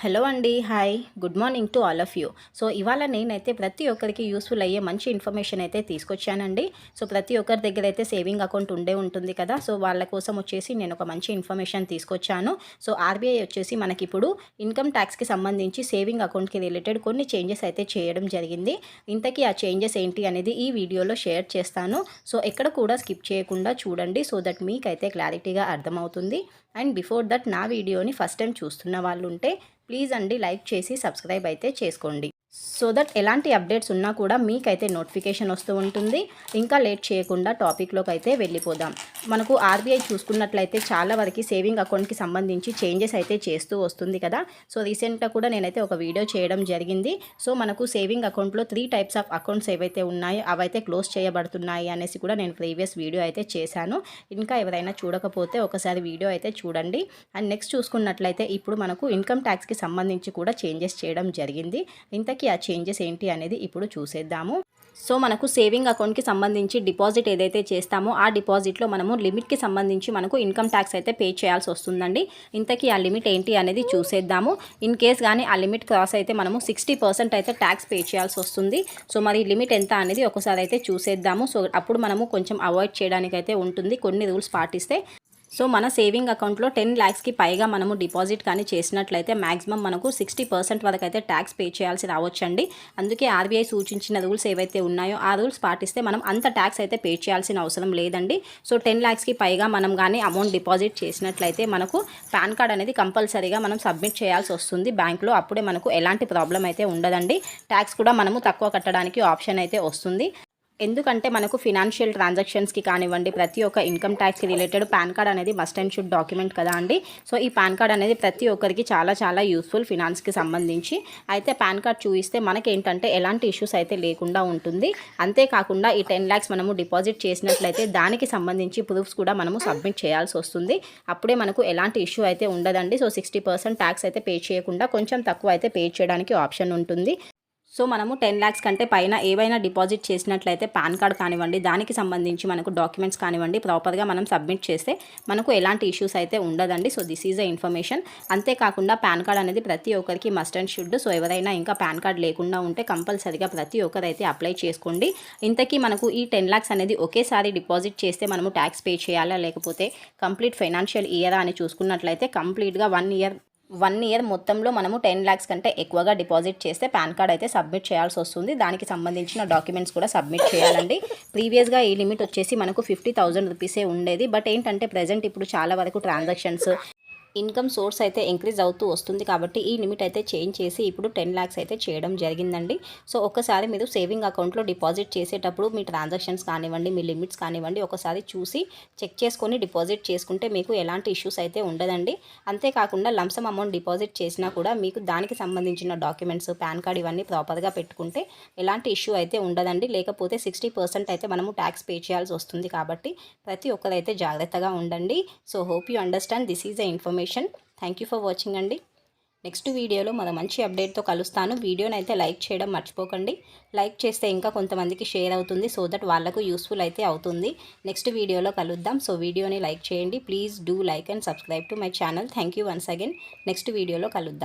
Hello అండి hi. Good morning to all of you. So ఇవాళ నేనైతే ప్రతి ఒక్కరికి యూస్ఫుల్ అయ్యే మంచి ఇన్ఫర్మేషన్ అయితే తీసుకొచ్చానండి. సో ప్రతి ఒక్కరి దగ్గర అయితే సేవింగ్ అకౌంట్ ఉండే ఉంటుంది కదా. సో వాళ్ళ కోసం వచ్చేసి నేను ఒక మంచి ఇన్ఫర్మేషన్ తీసుకొచ్చాను. సో ఆర్బీఐ వచ్చేసి మనకి ఇప్పుడు ఇన్కమ్ ట్యాక్స్కి సంబంధించి సేవింగ్ అకౌంట్కి రిలేటెడ్ కొన్ని చేంజెస్ అయితే చేయడం జరిగింది. ఇంతకీ ఆ చేంజెస్ ఏంటి అనేది ఈ వీడియోలో షేర్ చేస్తాను. సో ఎక్కడ కూడా స్కిప్ చేయకుండా చూడండి. సో దట్ మీకైతే క్లారిటీగా అర్థమవుతుంది. అండ్ బిఫోర్ దట్ నా వీడియోని ఫస్ట్ టైం చూస్తున్న వాళ్ళు ఉంటే ప్లీజ్ అండి లైక్ చేసి సబ్స్క్రైబ్ అయితే చేసుకోండి. సో దట్ ఎలాంటి అప్డేట్స్ ఉన్నా కూడా మీకైతే నోటిఫికేషన్ వస్తూ ఉంటుంది. ఇంకా లేట్ చేయకుండా టాపిక్లోకి అయితే వెళ్ళిపోదాం. మనకు ఆర్బీఐ చూసుకున్నట్లయితే చాలా వరకు సేవింగ్ అకౌంట్కి సంబంధించి చేంజెస్ అయితే చేస్తూ వస్తుంది కదా. సో రీసెంట్గా కూడా నేనైతే ఒక వీడియో చేయడం జరిగింది. సో మనకు సేవింగ్ అకౌంట్లో త్రీ టైప్స్ ఆఫ్ అకౌంట్స్ ఏవైతే ఉన్నాయో అవైతే క్లోజ్ చేయబడుతున్నాయి అనేసి కూడా నేను ప్రీవియస్ వీడియో అయితే చేశాను. ఇంకా ఎవరైనా చూడకపోతే ఒకసారి వీడియో అయితే చూడండి. అండ్ నెక్స్ట్ చూసుకున్నట్లయితే ఇప్పుడు మనకు ఇన్కమ్ ట్యాక్స్కి సంబంధించి కూడా చేంజెస్ చేయడం జరిగింది. ఇంతకీ ఆ చేంజెస్ ఏంటి అనేది ఇప్పుడు చూసేద్దాము. సో మనకు సేవింగ్ అకౌంట్కి సంబంధించి డిపాజిట్ ఏదైతే చేస్తామో ఆ డిపాజిట్లో మనము లిమిట్కి సంబంధించి మనకు ఇన్కమ్ ట్యాక్స్ అయితే పే చేయాల్సి వస్తుందండి. ఇంతకీ ఆ లిమిట్ ఏంటి అనేది చూసేద్దాము. ఇన్ కేస్ కానీ ఆ లిమిట్ క్రాస్ అయితే మనము సిక్స్టీ పర్సెంట్ అయితే ట్యాక్స్ పే చేయాల్సి వస్తుంది. సో మరి లిమిట్ ఎంత అనేది ఒకసారి అయితే చూసేద్దాము. సో అప్పుడు మనము కొంచెం అవాయిడ్ చేయడానికి అయితే ఉంటుంది. కొన్ని రూల్స్ పాటిస్తే సో మన సేవింగ్ అకౌంట్లో టెన్ ల్యాక్స్కి పైగా మనము డిపాజిట్ కానీ చేసినట్లయితే మ్యాక్సిమం మనకు సిక్స్టీ పర్సెంట్ వరకు అయితే ట్యాక్స్ పే చేయాల్సి రావచ్చండి. అందుకే ఆర్బీఐ సూచించిన రూల్స్ ఏవైతే ఉన్నాయో ఆ రూల్స్ పాటిస్తే మనం అంత ట్యాక్స్ అయితే పే చేయాల్సిన అవసరం లేదండి. సో టెన్ ల్యాక్స్కి పైగా మనం కానీ అమౌంట్ డిపాజిట్ చేసినట్లయితే మనకు పాన్ కార్డ్ అనేది కంపల్సరీగా మనం సబ్మిట్ చేయాల్సి వస్తుంది బ్యాంక్లో. అప్పుడే మనకు ఎలాంటి ప్రాబ్లం అయితే ఉండదండి. ట్యాక్స్ కూడా మనము తక్కువ కట్టడానికి ఆప్షన్ అయితే వస్తుంది. ఎందుకంటే మనకు ఫినాన్షియల్ ట్రాన్సాక్షన్స్కి కానివ్వండి ప్రతి ఒక్క ఇన్కమ్ ట్యాక్స్కి రిలేటెడ్ పాన్ కార్డ్ అనేది మస్ట్ అండ్ షుడ్ డాక్యుమెంట్ కదా అండి? సో ఈ పాన్ కార్డ్ అనేది ప్రతి ఒక్కరికి చాలా చాలా యూస్ఫుల్ ఫినాన్స్కి సంబంధించి. అయితే పాన్ కార్డ్ చూపిస్తే మనకి ఏంటంటే ఎలాంటి ఇష్యూస్ అయితే లేకుండా ఉంటుంది. అంతేకాకుండా ఈ టెన్ ల్యాక్స్ మనము డిపాజిట్ చేసినట్లయితే దానికి సంబంధించి ప్రూఫ్స్ కూడా మనము సబ్మిట్ చేయాల్సి వస్తుంది. అప్పుడే మనకు ఎలాంటి ఇష్యూ అయితే ఉండదండి. సో సిక్స్టీ పర్సెంట్ ట్యాక్స్ అయితే పే చేయకుండా కొంచెం తక్కువ అయితే పే చేయడానికి ఆప్షన్ ఉంటుంది. సో మనము టెన్ ల్యాక్స్ కంటే పైన ఏవైనా డిపాజిట్ చేసినట్లయితే పాన్ కార్డ్ కానివ్వండి దానికి సంబంధించి మనకు డాక్యుమెంట్స్ కానివ్వండి ప్రాపర్గా మనం సబ్మిట్ చేస్తే మనకు ఎలాంటి ఇష్యూస్ అయితే ఉండదండి. So this is a information. అంతేకాకుండా పాన్ కార్డ్ అనేది ప్రతి ఒక్కరికి మస్ట్ అండ్ షుడ్. సో ఎవరైనా ఇంకా పాన్ కార్డ్ లేకుండా ఉంటే కంపల్సరీగా ప్రతి ఒక్కరైతే అప్లై చేసుకోండి. ఇంతకీ మనకు ఈ టెన్ ల్యాక్స్ అనేది ఒకేసారి డిపాజిట్ చేస్తే మనము ట్యాక్స్ పే చేయాలా లేకపోతే కంప్లీట్ ఫైనాన్షియల్ ఇయర్ అని చూసుకున్నట్లయితే కంప్లీట్గా వన్ ఇయర్ వన్ ఇయర్ మొత్తంలో మనము టెన్ ల్యాక్స్ కంటే ఎక్కువగా డిపాజిట్ చేస్తే పాన్ కార్డ్ అయితే సబ్మిట్ చేయాల్సి వస్తుంది. దానికి సంబంధించిన డాక్యుమెంట్స్ కూడా సబ్మిట్ చేయాలండి. ప్రీవియస్గా ఈ లిమిట్ వచ్చేసి మనకు ఫిఫ్టీ థౌజండ్ రూపీసే ఉండేది. బట్ ఏంటంటే ప్రజెంట్ ఇప్పుడు చాలా వరకు ట్రాన్సాక్షన్స్ ఇన్కమ్ సోర్స్ అయితే ఇంక్రీజ్ అవుతూ వస్తుంది కాబట్టి ఈ లిమిట్ అయితే చేంజ్ చేసి ఇప్పుడు టెన్ ల్యాక్స్ అయితే చేయడం జరిగిందండి. సో ఒకసారి మీరు సేవింగ్ అకౌంట్లో డిపాజిట్ చేసేటప్పుడు మీ ట్రాన్సాక్షన్స్ కానివ్వండి మీ లిమిట్స్ కానివ్వండి ఒకసారి చూసి చెక్ చేసుకొని డిపాజిట్ చేసుకుంటే మీకు ఎలాంటి ఇష్యూస్ అయితే ఉండదండి. అంతేకాకుండా లంసమ్ అమౌంట్ డిపాజిట్ చేసినా కూడా మీకు దానికి సంబంధించిన డాక్యుమెంట్స్ పాన్ కార్డ్ ఇవన్నీ ప్రాపర్గా పెట్టుకుంటే ఎలాంటి ఇష్యూ అయితే ఉండదండి. లేకపోతే సిక్స్టీ పర్సెంట్ అయితే మనము ట్యాక్స్ పే చేయాల్సి వస్తుంది కాబట్టి ప్రతి ఒక్కరైతే జాగ్రత్తగా ఉండండి. So hope you understand. This is the information. Information thank you for watching అండి. నెక్స్ట్ వీడియోలో మన మంచి అప్డేట్తో కలుస్తాను. వీడియోని అయితే లైక్ చేయడం మర్చిపోకండి. లైక్ చేస్తే ఇంకా కొంతమందికి షేర్ అవుతుంది. సో దట్ వాళ్ళకు యూస్ఫుల్ అయితే అవుతుంది. నెక్స్ట్ వీడియోలో కలుద్దాం. సో వీడియోని లైక్ చేయండి. Please do like and subscribe to my channel thank you once again next వీడియోలో కలుద్దాం.